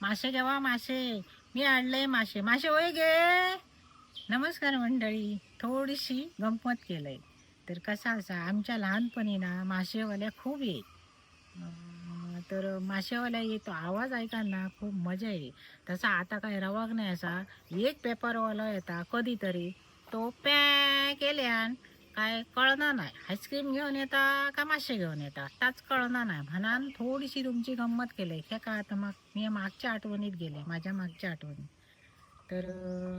मासे घ्यावा मासे. मी आणले मासे. मासे होय गे. नमस्कार मंडळी. थोडीशी गंमत केलंय. तर कसा असा आमच्या लहानपणी ना मासेवाल्या खूप ये. तर मासेवाल्या येतो आवाज ऐकांना खूप मजा ये तसा आता काय रवाग नाही असा. एक पेपरवाला येता कधीतरी. तो पॅ केल्यान काय कळणार नाही. आईस्क्रीम घेऊन येता का मासे घेऊन येता. ताच कळणार नाही. म्हणान थोडीशी तुमची गंमत केली हे का आता मग मी मागच्या आठवणीत गेले माझ्या मागच्या आठवणीत तर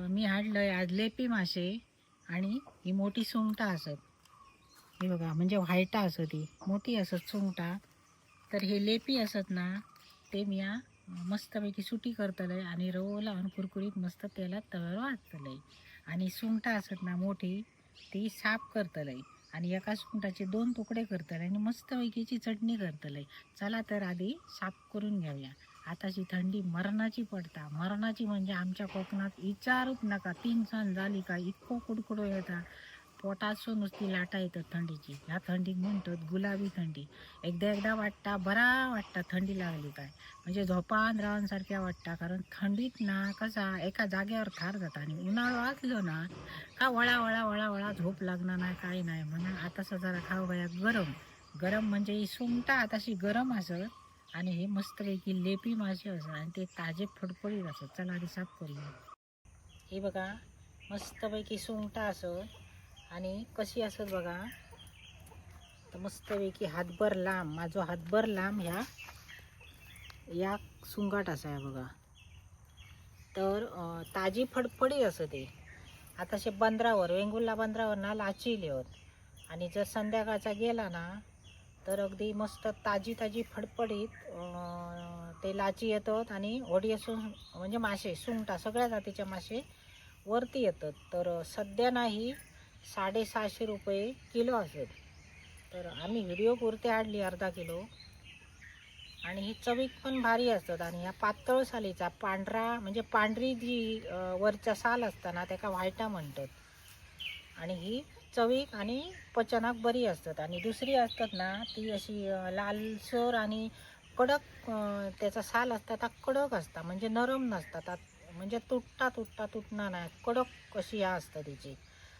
मी हाडलंय आज लेपी मासे आणि ही मोठी सुंगटा असत. हे बघा म्हणजे व्हायटा असत ती मोठी असत सुंगटा. तर हे लेपी असत ना ते मी मस्तपैकी सुटी करतले आणि रवं लावून कुरकुरीत मस्त तेलात तव्यावर वाचतलंय आणि सुंगटा असत ना मोठी ती साफ करतलंय. आणि एका सुंगटाचे दोन तुकडे करतलंय आणि मस्तपैकीची चटणी करतलंय. चला तर आधी साफ करून घेऊया. आताची थंडी मरणाची पडता. मरणाची म्हणजे आमच्या कोकणात विचारूच नका. तीन सण झाली का इतकं कुडकुडो येता. पोटासून नुसती लाटा येतात थंडीची. ह्या थंडीत म्हणतात गुलाबी थंडी. एकदा एकदा वाटता बरा वाटता थंडी लागली काय. म्हणजे झोपान राहणसारख्या वाटता. कारण थंडीत ना कसा एका जागेवर खार जाता आणि उन्हाळा वाचलो ना का वळा वळा वळा वळा झोप लागणार नाही काही नाही. म्हणा आतासा जरा खाऊ बाया गरम. गरम म्हणजे ही सुंगटा आताशी गरम असत आणि हे मस्तपैकी लेपी मासे असत आणि ते ताजे फडफडीत असत चला आधी साफ करूया. हे बघा मस्तपैकी सुंगटा असत आणि कशी असत बघा. तर मस्तपैकी हातभर लांब माझा हातभर लांब ह्या या सुंगाट असा आहे बघा. तर ताजी फडफडी असं ते. आताशे बंदरावर वेंगुर्ला बंदरावर ना लाचिले होत. आणि जर संध्याकाळचा गेला ना तर अगदी मस्त ताजी ताजी फडफडीत ते लाची येतात आणि होडी असून म्हणजे मासे सुंगटा सगळ्या जातीच्या मासे वरती येतात. तर सध्या नाही साडेसहाशे रुपये किलो असेल. तर आम्ही व्हिडिओ पुरते आणली अर्धा किलो. आणि ही चवीक पण भारी असतात आणि ह्या पातळ सालीचा पांढरा म्हणजे पांढरी जी वरचा साल असताना त्याका व्हायटा म्हणतात. आणि ही चवीक आणि पचनाक बरी असतात. आणि दुसरी असतात ना ती अशी लालसर आणि कडक त्याचा साल असता त्या कडक असता. म्हणजे नरम नसतात म्हणजे तुटता तुटता तुटणार नाही. कडक कशी ह्या असतं तिची.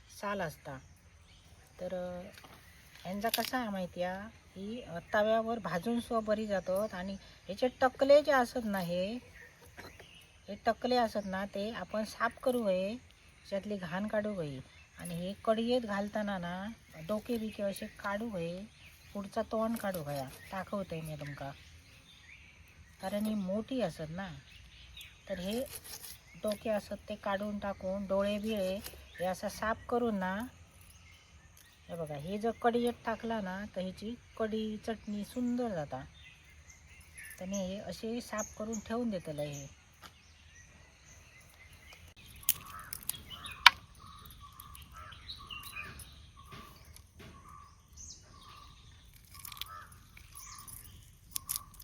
साल असता. तर ह्यांचा कसा आहे माहिती आहे? ही तव्यावर भाजून सुद्धा बरी जातात आणि ह्याचे टकले जे असत ना हे हे टकले असत ना ते आपण साफ करू हये त्यातली घाण काढू हवी आणि हे कडयेत घालताना ना डोके बिके असे काढू हये पुढचा तोंड काढू हया दाखवते मी तुमका कारण ही मोठी असत ना. तर हे डोके असत ते काढून टाकून डोळे बिळे हे असं साफ करून ना हे बघा हे जर कढईत टाकला ना तर ह्याची कढी चटणी सुंदर जाता. त्याने हे असे साफ करून ठेवून देतलं हे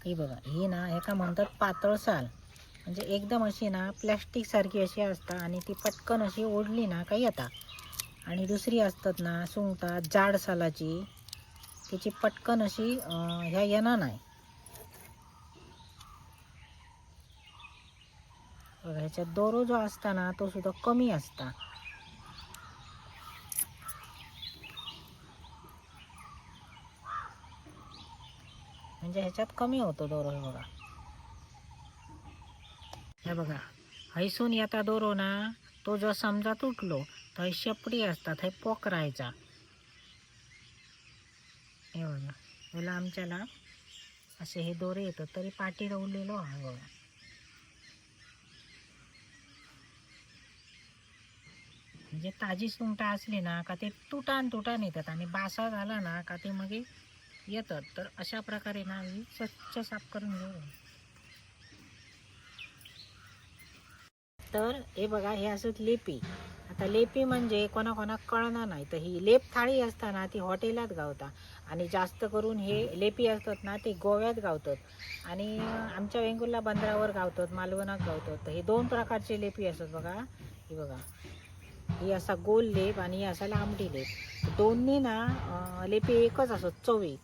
हे बघा हे ना एका म्हणतात पातळ साल. म्हणजे एकदम अशी ना प्लॅस्टिक सारखी अशी असतात आणि ती पटकन अशी ओढली ना काही येता. आणि दुसरी असतात ना सुंगटा जाड सालाची. तिची पटकन अशी ह्या येणार नाही. बघा ह्याच्यात दोरो जो असता ना तो सुद्धा कमी असता. म्हणजे ह्याच्यात कमी होतो दोरो बघा. हे बघा हैसून येता दोरो ना तो जर समजा तुटलो तर शेपडी असतात हे पोखरायचा. हे बघा याला आमच्याला असे हे दोरे येतात तरी पाठी रवलेलो हा बघा. म्हणजे ताजी सुंगटा असली ना का ते तुटान तुटान येतात आणि बासा झाला ना का ते मग येतात. तर अशा प्रकारे ना आम्ही स्वच्छ साफ करून घेऊ. तर हे बघा हे असत लेपी. आता लेपी म्हणजे कोणाकोणाक कळणार नाही. तर ही लेप थाळी असताना ती हॉटेलात गावता. आणि जास्त करून हे लेपी असतात ना ते गोव्यात गावतात. आणि आमच्या वेंगुर्ला बंदरावर गावतात मालवणात गावतात. तर हे दोन प्रकारचे लेपी असतात बघा. ही बघा. ही असा गोल लेप आणि ही असा लांबडी लेप. दोन्ही ना लेपी एकच असत चवी.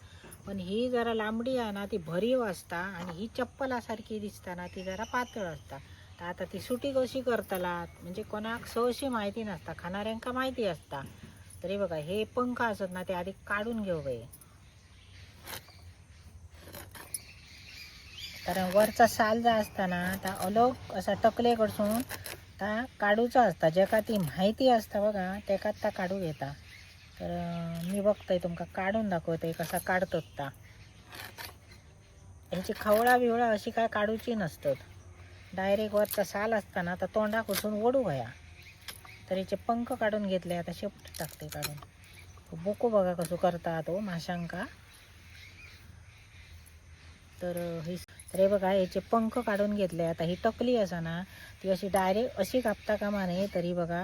पण ही जरा लांबडी आहे ना ती भरीव असता आणि ही चप्पलासारखी दिसता ना ती जरा पातळ असता. तर आता ती सुटी कशी करतलात? म्हणजे कोणाक सहशी माहिती नसता खाणाऱ्यांका माहिती असता. तरी बघा हे पंख असत ना ते आधी काढून घेऊ बाई. कारण वरचा साल जो असता ना त्या अलोक असा तकले कडसून ता काढूचा असता. जेका ती माहिती असता बघा तेकाच ता काढू येता तर मी बघतंय तुमका काढून दाखवते कसा काढतात ता. ह्याची खवळा बिवळा अशी काय काढूची नसतात. डायरेक्ट वरचा साल असता ना तर तोंडा कुठून ओढू गया तर याचे पंख काढून घेतले आता शेपट टाकते काढून. बोको बघा कसं करतात हो माशांका. तर हे तर हे बघा याचे पंख काढून घेतले आता ही टकली असा ना ती अशी डायरेक्ट अशी कापता कामा नये तरी बघा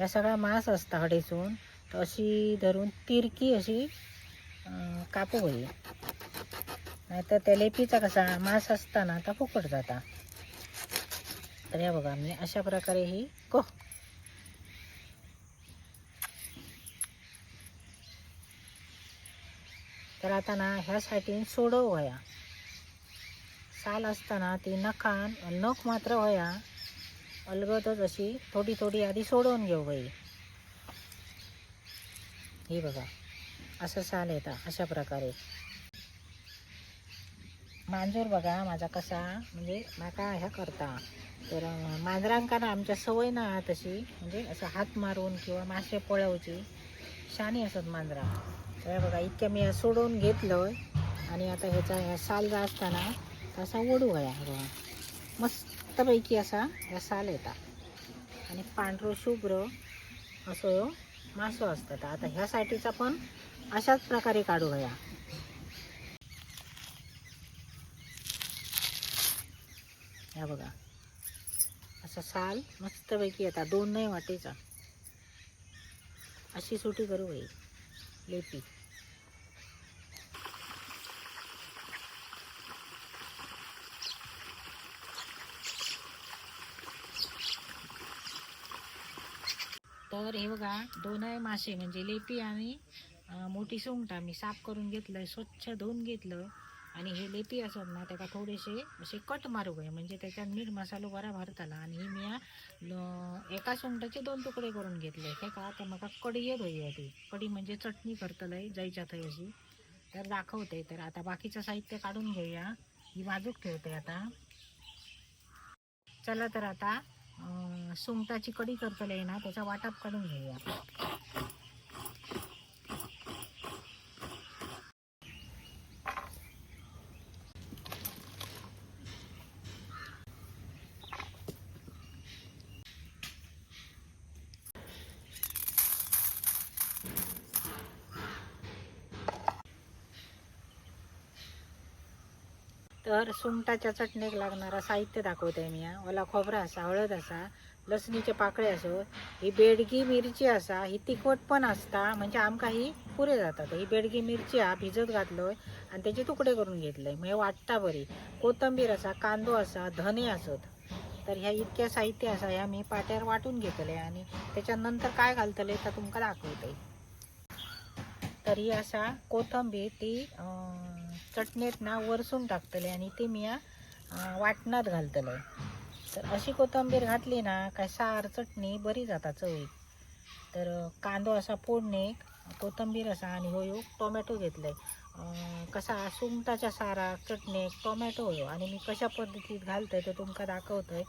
या सगळा मांस असता हडेसून तर अशी धरून तिरकी अशी अं, कापू होई. नाहीतर त्या लेपीचा कसा मांस असताना आता फुकट जाता. तर या बघा मी अशा प्रकारे ही को. तर आता ना ह्यासाठी सोडव वया साल असताना ती नखान नख मात्र होया. अलगतच अशी थोडी थोडी आधी सोडवून घेऊ बाई. ही बघा असं साल येता अशा प्रकारे. मांजूर बघा माझा कसा म्हणजे माका ह्या करता. तर मांजरांका ना आमच्या सवय ना तशी म्हणजे असं हात मारून किंवा मासे पळवची. शानी असत मांजरा. तर हे बघा इतक्या मी ह्या घेतलं आणि आता ह्याचा ह्या साल जो असताना तसा ओढू गया बघा. मस्तपैकी असा ह्या साल येतात. आणि पांढरो शुभ्र असो मासो असतात. आता ह्यासाठीचा पण अशाच प्रकारे काढू गया ह्या बघा. असा साल मस्तपैकी येतात दोन नाही वाटेचा. अशी सुटी करू बाई. लेपी. तर हे बघा दोनही मासे म्हणजे लेपी आणि मोठी सुंगटा मी साफ करून घेतलं स्वच्छ धुवून घेतलं. आणि हे लेपी असत ना त्याला थोडेसे असे कट मारू गये म्हणजे त्याच्यात मीठ मसालो बरा भरताला. आणि ही मी एका सुंगटाचे दोन तुकडे करून घेतले. हे का तर म्हाका कडी येत होई ती कडी म्हणजे चटणी करतलंय जायच्या थंय अशी. तर दाखवते. तर आता बाकीचं साहित्य काढून घेऊया. ही बाजूक ठेवते आता. चला तर आता सुंगटाची कडी करतले ना त्याचा वाटप काढून घेऊया. तर सुंगटाच्या चटणीक लागणारा साहित्य दाखवते मी ओला खोबरा असा हळद असा लसणीचे पाकळे असो ही बेडगी मिरची असा ही तिखट पण असता म्हणजे आमका ही पुरे जातात. ही बेडगी मिरची हा भिजत घातलोय आणि त्याचे तुकडे करून घेतले. म्हणजे वाटता बरी. कोथंबीर असा कांदो असा धने असत. तर ह्या इतक्या साहित्य असा ह्या मी पाट्यावर वाटून घेतले आणि त्याच्यानंतर काय घालतले तर तुमका दाखवते तर ही असा कोथंबीर ती चटणीत ना वरसून टाकतले आणि ती मी वाटणात घालतले. तर अशी कोथंबीर घातली ना काय सार चटणी बरी जाता चवीक तर कांदो असा फोडणीक कोथंबीर असा आणि हो ह्यो टोमॅटो घेतले. कसा सुंगटाच्या सारा चटणीक टोमॅटो होयो आणि मी कशा पद्धतीत घालतोय तो तुमका दाखवतोय.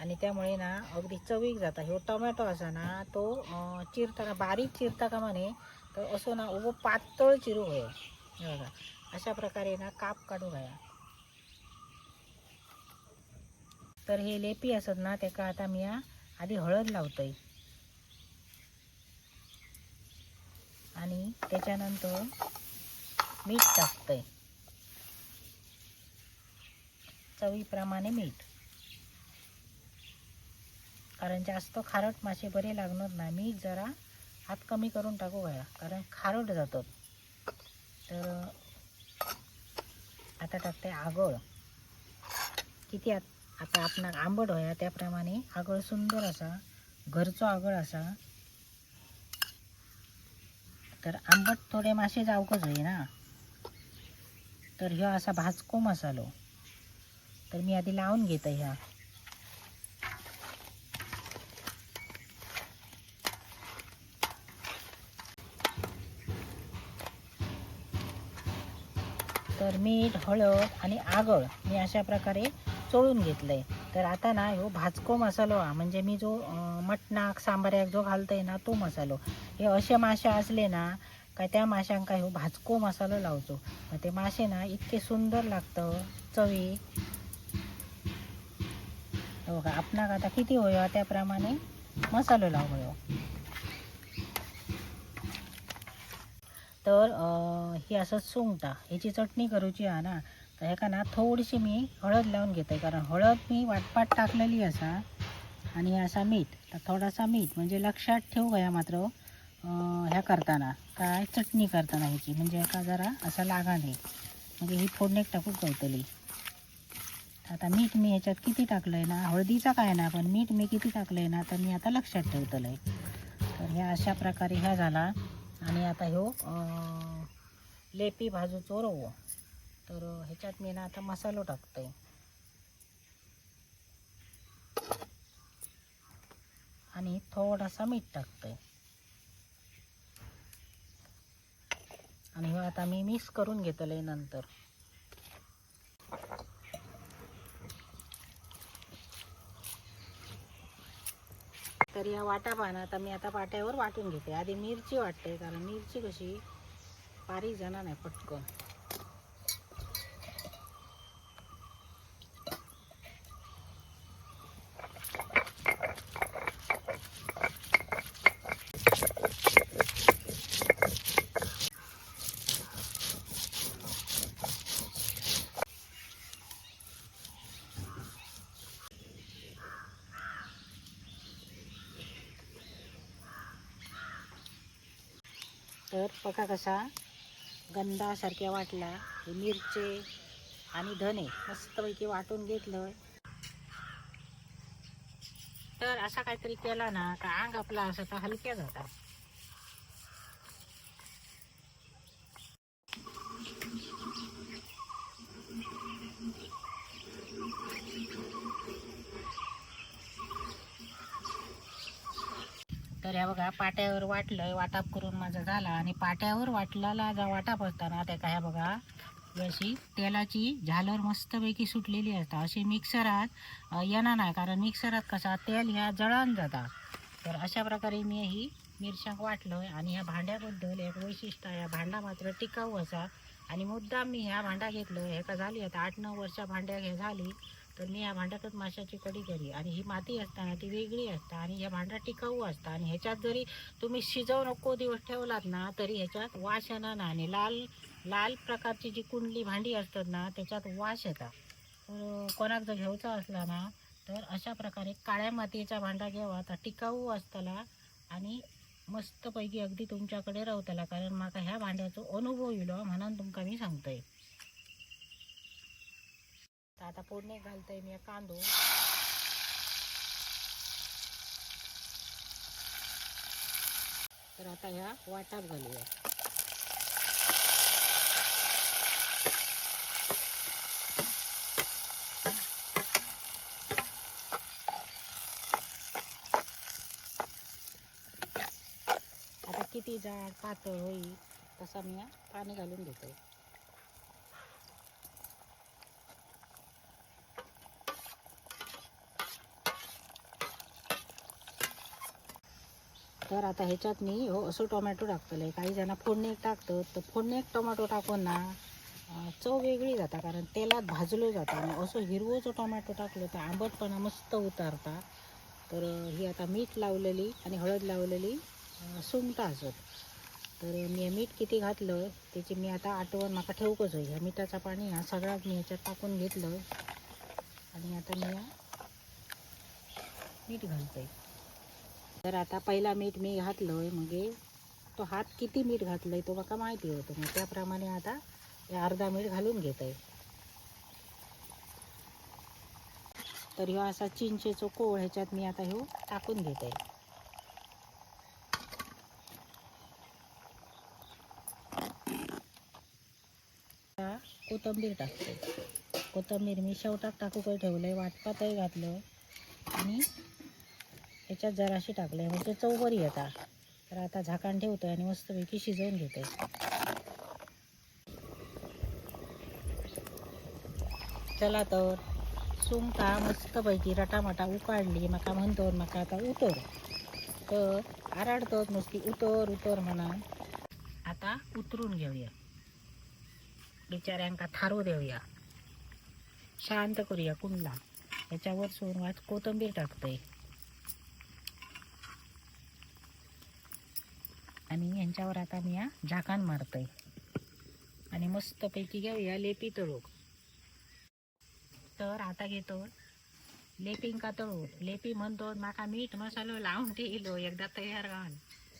आणि त्यामुळे ना अगदी चवीक जाता. ह्यो टोमॅटो असा ना तो चिरता चिरताना बारीक चिरता का म्हणे तर असो ना उभं पातळ चिरू हे बघा अशा प्रकारे ना काप काढू घ्या तर हे लेपी असत ना त्याका आता मी आधी हळद लावतोय. आणि त्याच्यानंतर मीठ टाकतंय. चवीप्रमाणे मीठ. कारण जास्त खारट मासे बरे लागणार नाही. मीठ जरा हात कमी करून टाकू घ्या कारण खारट जातात. तर आता टाकते आगळ. किती आत- आता आपणाक आंबट होया त्याप्रमाणे आगळ सुंदर असा घरचो आगळ असा. तर आंबट थोडे मासे जावकच होई ना तर ह्यो असा भाजको मसालो. तर मी आधी लावून घेतो ह्या. तर मीठ हळद आणि आगळ मी अशा प्रकारे चोळून घेतलं आहे तर आता ना ह्यो भाजको मसालो हा म्हणजे मी जो मटणाक सांबाऱ्याक जो घालतय ना तो मसालो हे असे मासे असले ना काय त्या माशांका ह्यो भाजको मसालो लावचो. मग ते मासे ना इतके सुंदर लागतं चवी. बघा आपणाक आता किती होयो त्याप्रमाणे मसालो लावयो तर ही असं सुंगटा ह्याची चटणी करूची हा ना तर ह्याका ना थोडीशी मी हळद लावून घेते. कारण हळद मी वाटपाट टाकलेली असा आणि असा मीठ तर थोडासा मीठ म्हणजे लक्षात ठेवू गया मात्र ह्या करताना काय चटणी करताना ह्याची म्हणजे एका जरा असा लागा नाही म्हणजे ही फोडणीक टाकूक गवतली आता मीठ मी ह्याच्यात किती टाकलंय ना हळदीचा काय ना पण मीठ मी किती टाकलंय ना तर मी आता लक्षात ठेवतलंय. तर ह्या अशा प्रकारे ह्या झाला. आणि आता ह्यो लेपी भाजूचो रवो तर ह्याच्यात मी ना आता मसालो टाकतोय. आणि थोडासा मीठ टाकतोय. आणि ह्यो आता मी मिक्स करून घेतलं नंतर. तर या वाटा पाना आता मी आता पाट्यावर वाटून घेते. आधी मिरची वाटते कारण मिरची कशी पारी जाणार नाही पटकन. तर कसा गंधासारख्या वाटला. हे मिरचे आणि धने मस्तपैकी वाटून घेतलं. तर असा काहीतरी केला ना का अंग आपला असं तर हलक्या जातात तर ह्या बघा पाट्यावर वाटलं वाटाप करून माझा झाला. आणि पाट्यावर वाटलेला जा वाटाप असताना त्या काय बघा अशी तेलाची झालर मस्तपैकी सुटलेली असतात. अशी मिक्सरात येणार नाही कारण मिक्सरात कसा तेल ह्या जळान जाता तर अशा प्रकारे मी ही मिरशांक वाटलं आणि ह्या भांड्याबद्दल एक वैशिष्ट्य आहे. ह्या भांडा मात्र टिकाऊ असा. आणि मुद्दाम मी ह्या भांडा घेतलं हे का झाली आता आठ नऊ वर्षा भांड्या हे झाली. तर मी या भांड्यातच माशाची कडी केली. आणि ही माती असताना ती वेगळी असता आणि ह्या भांडा टिकाऊ असता. आणि ह्याच्यात जरी तुम्ही शिजव नको दिवस ठेवलात ना तरी ह्याच्यात वास येणार ना आणि लाल लाल प्रकारची जी कुंडली भांडी असतात ना त्याच्यात वास येतात. तर कोणाक जर घ्यायचा असला ना तर अशा प्रकारे काळ्या मातीचा भांडा घ्यावा. तर टिकाऊ असताला आणि मस्तपैकी अगदी तुमच्याकडे रावतला. कारण म्हाका ह्या भांड्याचो अनुभव येलो म्हणून तुमका मी सांगतोय. तर आता फोडणी घालतोय मी कांदो तर आता ह्या वाटात घालूया. आता किती जाड पातळ होईल तसा मी या पाणी घालून घेतोय. तर आता ह्याच्यात मी हो असं टोमॅटो टाकतले काही जण फोडणी टाकतं तर फोडणी टोमॅटो टाकून ना चव वेगळी जाता. कारण तेलात भाजलो जाता. आणि असं हिरवं जो टोमॅटो टाकलं तर आंबटपणा मस्त उतारता. तर ही आता मीठ लावलेली आणि हळद लावलेली अं, सुंगटा असत तर मी मीठ किती घातलं त्याची मी आता आठवण माका ठेवकच होईल ह्या मिठाचा पाणी हा सगळ्यात मी ह्याच्यात टाकून घेतलं. आणि आता मी मीठ घालतोय. तर आता पहिला मीठ मी घातलंय मग. तो हात किती मीठ घातलंय तो मला माहिती होतं. मग त्याप्रमाणे आता हे अर्धा मीठ घालून घेत आहे तर ह्यो असा चिंचेचो कोळ ह्याच्यात मी आता ह्यो टाकून घेत आहे कोथंबीर टाकते कोथंबीर मी शेवटात टाकू काही ठेवलंय. वाटपातही घातलं. आणि याच्यात जराशी टाकले म्हणजे चव बरी येता तर आता झाकण ठेवतो आणि मस्तपैकी शिजवून घेते. चला तर. सुंगटा मस्तपैकी रटामटा उकाडली. म्हाका म्हणतो म्हाका आता उतर. तर आराडतोच नुसती उतर उतर म्हणा. आता उतरून घेऊया. बिचाऱ्यांका थारू देऊया. शांत करूया कुंडला. याच्यावर सोन वाच कोथंबीर टाकतंय. आणि यांच्यावर आता मी या झाकण मारतय. आणि मस्तपैकी घेऊया लेपी तळू तर आता घेतो लेपिंका तळू लेपी म्हणतो माका मीठ मसालो लावून ठेवलो एकदा तयार घाल.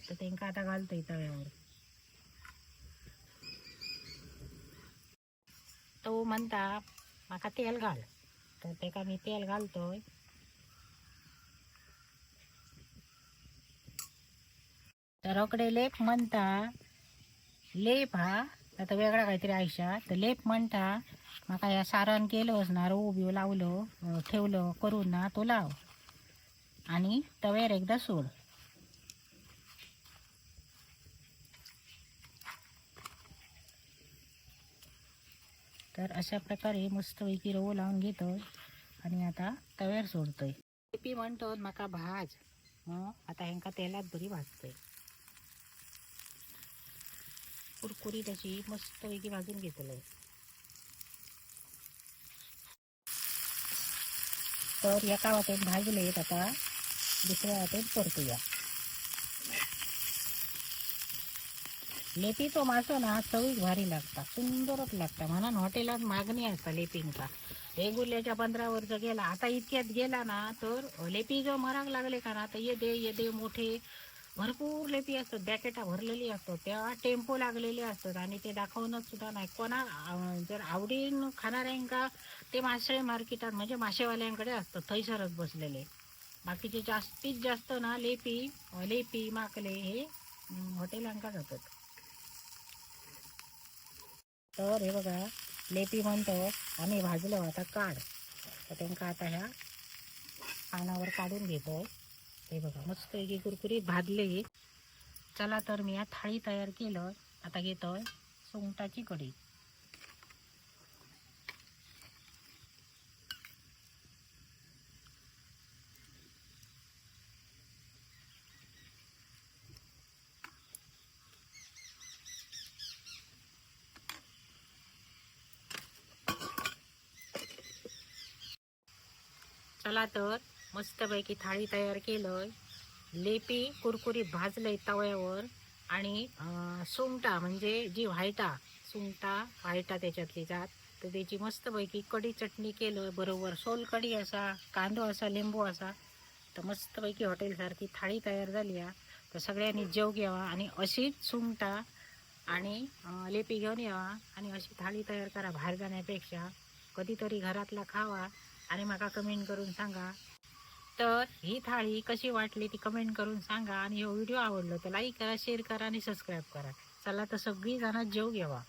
तर तेंका आता घालतोय तव्यावर. तो म्हणता माका तेल घाल. तर तेका मी तेल घालतोय. तर रोकडे लेप म्हणता लेप हा आता वेगळा काहीतरी आयुष्यात तर लेप म्हणता माका या सारण केलं ना रोव बिव लावलो ठेवलं करून ना तो लाव. आणि तव्यावर एकदा सोड. तर अशा प्रकारे मस्तपैकी रवो लावून घेतो आणि आता तव्यावर सोडतोय. लेपी म्हणतो माका भाज. आता ह्यांका तेलात बरी भाजतोय. कुरकुरी त्याची मस्तपैकी भाजून घेतलंय तर एका वाटेत भाजलेत आता दुसऱ्या वाटेत परतूया. लेपीचो मासो ना चवीक भारी लागता सुंदरच लागता. म्हणून हॉटेलात मागणी असता लेपींचा. रेगुल्याच्या पंधरा वर्ष गेला आता इतक्यात गेला ना तर लेपी जो मराक लागले का ना तर ये दे ये दे मोठे. भरपूर लेपी असतात बॅकेटा भरलेली असतात त्या टेम्पो लागलेले असतात आणि ते दाखवणं सुद्धा नाही. कोणा जर आवडीन खाणाऱ्यांका ते मासे मार्केटात म्हणजे मासेवाल्यांकडे असतात थैसरच बसलेले. बाकीचे जास्तीत जास्त ना लेपी लेपी माकले हे हॉटेलांका जातात. तर हे बघा लेपी म्हणतो आम्ही भाजलो आता काढ. तर त्यांका आता ह्या पानावर काढून घेतो हे बघा मस्त एक कुरकुरीत भाजले चला तर मी या थाळी तयार केलं. आता घेतोय सुंगटाची कढी. चला तर मस्तपैकी थाळी तयार केलं लेपी कुरकुरीत भाजलंय तव्यावर. आणि सुंगटा म्हणजे जी व्हायटा सुंगटा व्हायटा त्याच्यातली जात. तर त्याची मस्तपैकी कढी चटणी केलं बरोबर. सोलकढी असा कांदो असा लिंबू असा. तर मस्तपैकी हॉटेलसारखी थाळी तयार झाली आहे तर सगळ्यांनी जेव घ्यावा आणि अशीच सुंगटा आणि लेपी घेऊन यावा आणि अशी थाळी तयार करा बाहेर जाण्यापेक्षा. कधीतरी घरातला खावा आणि मला कमेंट करून सांगा. तर ही थाळी कशी वाटली ती कमेंट करून सांगा. आणि हो, हा व्हिडिओ आवडलो तर लाईक करा शेअर करा आणि सबस्क्राईब करा. चला तर सगळी जण जेव घ्यावा